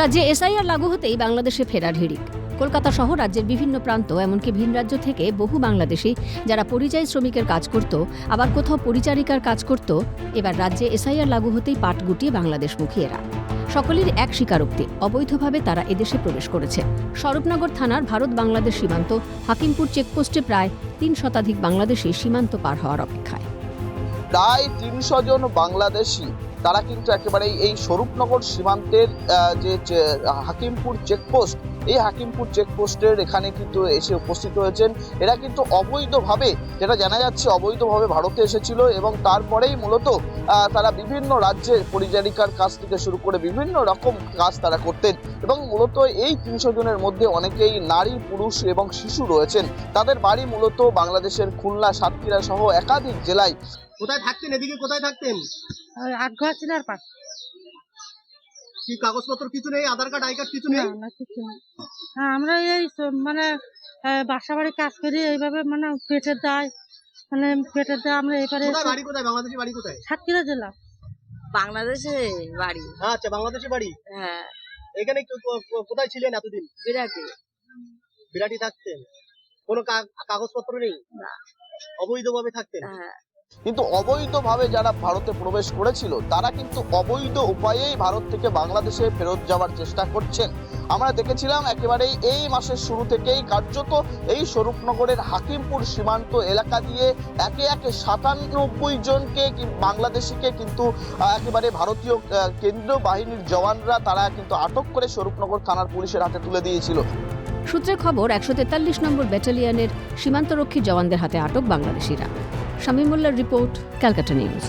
রাজ্যে এসআইআর লাগু হতেই বাংলাদেশে ফেরার হিড়িক। কলকাতা সহ রাজ্যের বিভিন্ন প্রান্ত, এমনকি ভিন রাজ্য থেকে বহু বাংলাদেশি যারা পরিযায়ী শ্রমিকের কাজ করত, আবার কোথাও পরিচারিকার কাজ করত, এবার রাজ্যে এসআইআর লাগু হতেই পাট গুটিয়ে বাংলাদেশমুখী এরা। সকলের এক স্বীকারোক্তি, অবৈধভাবে তারা এদেশে প্রবেশ করেছে। স্বরূপনগর থানার ভারত বাংলাদেশ সীমান্ত, হাকিমপুর চেকপোস্টে প্রায় তিন শতাধিক বাংলাদেশি সীমান্ত পার হওয়ার অপেক্ষায়। প্রায় তিনশো জন বাংলাদেশি তারা কিন্তু একেবারেই এই স্বরূপনগর সীমান্তের যে হাকিমপুর চেকপোস্ট এই হাকিমপুর চেকপোস্টের এখানে কিন্তু এসে উপস্থিত হয়েছেন। এরা কিন্তু অবৈধভাবে, যেটা জানা যাচ্ছে অবৈধভাবে ভারতে এসেছিল এবং তারপরেই মূলত তারা বিভিন্ন রাজ্যে পরিচারিকার কাজ থেকে শুরু করে বিভিন্ন রকম কাজ তারা করতেন এবং মূলত এই তিনশো জনের মধ্যে অনেকেই নারী, পুরুষ এবং শিশু রয়েছেন। তাদের বাড়ি মূলত বাংলাদেশের খুলনা, সাতক্ষীরা সহ একাধিক জেলায়। কোথায় থাকতেন? এদিকে কোথায় থাকতেন? ওই আগ্রহ চিনার পাট কি কাগজপত্র কিছু নেই? আধার কার্ড আই কার্ড কিছু নেই? না কিছু হ্যাঁ আমরা এই মানে বাসা বাড়ি কাজ করি এইভাবে মানে পেটের দায় মানে পেটের দায় আমরা এবারে বাড়ি কোথায়? বাংলাদেশি বাড়ি কোথায়? সাতক্ষীরা জেলা। বাংলাদেশে বাড়ি। আচ্ছা বাংলাদেশি বাড়ি? হ্যাঁ। এখানে কোথায় ছিলেন এতদিন? বিরাটি। বিরাটি থাকতেন? কোনো কাগজপত্র নেই? না। অবৈধভাবে থাকতেন? হ্যাঁ। কিন্তু অবৈধভাবে যারা ভারতে প্রবেশ করেছিল, তারা কিন্তু অবৈধ উপায়েই ভারত থেকে বাংলাদেশে ফেরত যাওয়ার চেষ্টা করছেন। আমরা দেখেছিলাম একেবারেই এই মাসের শুরু থেকেই কার্যত এই স্বরূপনগরের হাকিমপুর সীমান্ত এলাকা দিয়ে একে একে সাতানব্বই জনকে বাংলাদেশিকে কিন্তু একেবারে ভারতীয় কেন্দ্রীয় বাহিনীর জওয়ানরা তারা কিন্তু আটক করে স্বরূপনগর থানার পুলিশের হাতে তুলে দিয়েছিল। সূত্রের খবর, একশো তেতাল্লিশ নম্বর ব্যাটালিয়নের সীমান্তরক্ষী জওয়ানদের হাতে আটক বাংলাদেশিরা। শামীমুল্লার রিপোর্ট ক্যালকাটা নিউজ।